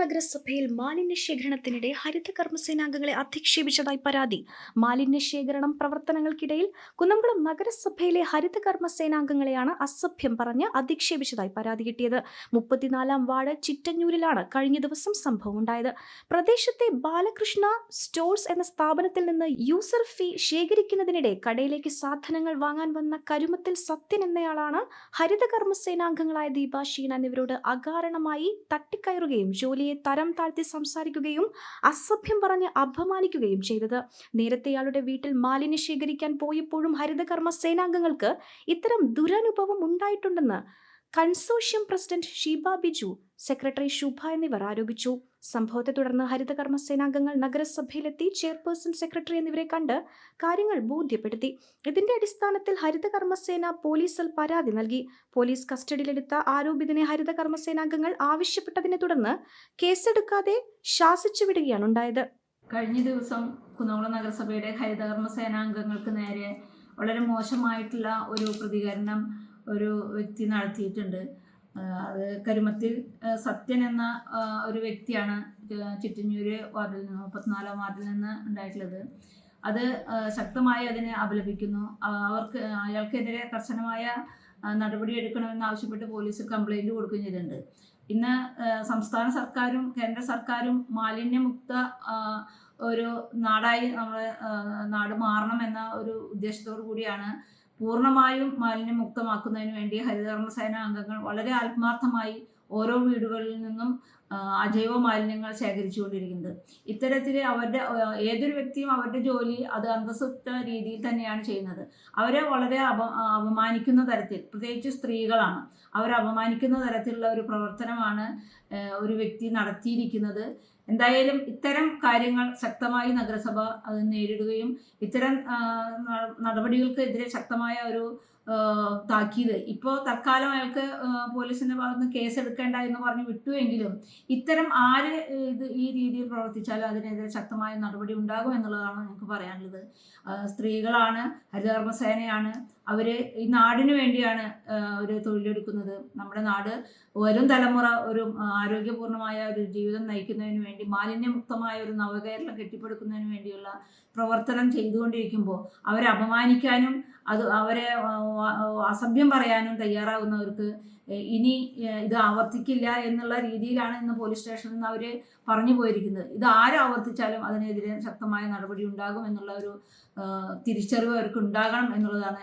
നഗരസഭയിൽ മാലിന്യ ശേഖരണത്തിനിടെ ഹരിത കർമ്മസേനാംഗങ്ങളെ അധിക്ഷേപിച്ചതായി പരാതി. മാലിന്യ ശേഖരണം പ്രവർത്തനങ്ങൾക്കിടയിൽ കുന്നംകുളം നഗരസഭയിലെ ഹരിത കർമ്മസേനാംഗങ്ങളെയാണ് അസഭ്യം പറഞ്ഞ് അധിക്ഷേപിച്ചതായി പരാതി കിട്ടിയത്. മുപ്പത്തിനാലാം വാർഡ് ചിറ്റഞ്ഞൂരിലാണ് കഴിഞ്ഞ ദിവസം സംഭവം ഉണ്ടായത്. പ്രദേശത്തെ ബാലകൃഷ്ണ സ്റ്റോഴ്സ് എന്ന സ്ഥാപനത്തിൽ നിന്ന് യൂസർ ഫീ ശേഖരിക്കുന്നതിനിടെ കടയിലേക്ക് സാധനങ്ങൾ വാങ്ങാൻ വന്ന കരുമത്തിൽ സത്യൻ എന്നയാളാണ് ഹരിത കർമ്മസേനാംഗങ്ങളായ ദീപ എന്നിവരോട് അകാരണമായി തട്ടിക്കയറുകയും ജോലിയെ തരം താഴ്ത്തി സംസാരിക്കുകയും അസഭ്യം പറഞ്ഞ് അപമാനിക്കുകയും ചെയ്തത്. നേരത്തെയാളുടെ വീട്ടിൽ മാലിന്യം ശേഖരിക്കാൻ പോയപ്പോഴും ഹരിതകർമ്മ സേനാംഗങ്ങൾക്ക് ഇത്തരം ദുരനുഭവം ഉണ്ടായിട്ടുണ്ടെന്ന് consortium president Sheeba Biju secretary Shubha എന്നിവർ ആരോപിച്ചു. സംഭവത്തെ തുടർന്ന് ഹരിതകർമ്മ സേനാംഗങ്ങൾ നഗരസഭയിലെത്തി ചെയർപേഴ്സൺ സെക്രട്ടറി എന്നിവരെ കണ്ട് കാര്യങ്ങൾ ബോധ്യപ്പെടുത്തി. ഇതിന്റെ അടിസ്ഥാനത്തിൽ ഹരിതകർമ്മസേന പോലീസിൽ പരാതി നൽകി. പോലീസ് കസ്റ്റഡിയിലെടുത്ത ആരോപിതനെ ഹരിതകർമ്മ സേനാംഗങ്ങൾ ആവശ്യപ്പെട്ടതിനെ തുടർന്ന് കേസെടുക്കാതെ ശാസിച്ചു വിടുകയാണ് ഉണ്ടായത്. കഴിഞ്ഞ ദിവസം കുന്നംകുളം നഗരസഭയുടെ ഹരിതകർമ്മ സേനാംഗങ്ങൾക്ക് നേരെ വളരെ മോശമായിട്ടുള്ള ഒരു പ്രതികരണം ഒരു വ്യക്തി നടത്തിയിട്ടുണ്ട്. അത് കരുമത്തിൽ സത്യൻ എന്ന ഒരു വ്യക്തിയാണ് ചിറ്റഞ്ഞൂര് വാർഡിൽ നിന്ന് മുപ്പത്തിനാലാം വാർഡിൽ നിന്ന് ഉണ്ടായിട്ടുള്ളത്. അത് ശക്തമായി അതിനെ അപലപിക്കുന്നു. അവർക്ക് അയാൾക്കെതിരെ കർശനമായ ആഹ് നടപടി എടുക്കണമെന്ന് ആവശ്യപ്പെട്ട് പോലീസ് കംപ്ലൈന്റ് കൊടുക്കുകയും ചെയ്തിട്ടുണ്ട്. ഇന്ന് സംസ്ഥാന സർക്കാരും കേന്ദ്ര സർക്കാരും മാലിന്യമുക്ത ഒരു നാടായി നമ്മൾ നാട് മാറണം എന്ന ഒരു ഉദ്ദേശത്തോടു കൂടിയാണ് പൂർണമായും മാലിന്യമുക്തമാക്കുന്നതിന് വേണ്ടി ഹരിതകർമ്മ സേന അംഗങ്ങൾ വളരെ ആത്മാർത്ഥമായി ഓരോ വീടുകളിൽ നിന്നും അജൈവ മാലിന്യങ്ങൾ ശേഖരിച്ചുകൊണ്ടിരിക്കുന്നത്. ഇത്തരത്തിൽ അവരുടെ ഏതൊരു വ്യക്തിയും അവരുടെ ജോലി അത് അന്തസ്വത്ത രീതിയിൽ തന്നെയാണ് ചെയ്യുന്നത്. അവരെ വളരെ അപ അപമാനിക്കുന്ന തരത്തിൽ പ്രത്യേകിച്ച് സ്ത്രീകളാണ് അവരെ അപമാനിക്കുന്ന തരത്തിലുള്ള ഒരു പ്രവർത്തനമാണ് ഒരു വ്യക്തി നടത്തിയിരിക്കുന്നത്. എന്തായാലും ഇത്തരം കാര്യങ്ങൾ ശക്തമായി നഗരസഭ അത് നേരിടുകയും ഇത്തരം നടപടികൾക്കെതിരെ ശക്തമായ ഒരു താക്കീത്. ഇപ്പോൾ തൽക്കാലം അയാൾക്ക് പോലീസിന്റെ ഭാഗത്ത് നിന്ന് കേസ് എടുക്കേണ്ട എന്ന് പറഞ്ഞ് വിട്ടുവെങ്കിലും ഇത്തരം ആര് ഇത് ഈ രീതിയിൽ പ്രവർത്തിച്ചാലും അതിനെതിരെ ശക്തമായ നടപടി ഉണ്ടാകും എന്നുള്ളതാണ് നമുക്ക് പറയാനുള്ളത്. സ്ത്രീകളാണ് ഹരിതകർമ്മ സേനയാണ് അവർ ഈ നാടിന് വേണ്ടിയാണ് അവർ തൊഴിലെടുക്കുന്നത്. നമ്മുടെ നാട് വരും തലമുറ ഒരു ആരോഗ്യപൂർണമായ ഒരു ജീവിതം നയിക്കുന്നതിന് വേണ്ടി മാലിന്യമുക്തമായ ഒരു നവകേരളം കെട്ടിപ്പടുക്കുന്നതിന് വേണ്ടിയുള്ള പ്രവർത്തനം ചെയ്തുകൊണ്ടിരിക്കുമ്പോൾ അവരെ അപമാനിക്കാനും അത് അവരെ അസഭ്യം പറയാനും തയ്യാറാകുന്നവർക്ക് ഇനി ഇത് ആവർത്തിക്കില്ല എന്നുള്ള രീതിയിലാണ് ഇന്ന് പോലീസ് സ്റ്റേഷനിൽ നിന്ന് അവർ പറഞ്ഞു പോയിരിക്കുന്നത്. ഇത് ആരും ആവർത്തിച്ചാലും അതിനെതിരെ ശക്തമായ നടപടി ഉണ്ടാകും എന്നുള്ള ഒരു തിരിച്ചറിവ് അവർക്ക് ഉണ്ടാകണം എന്നുള്ളതാണ്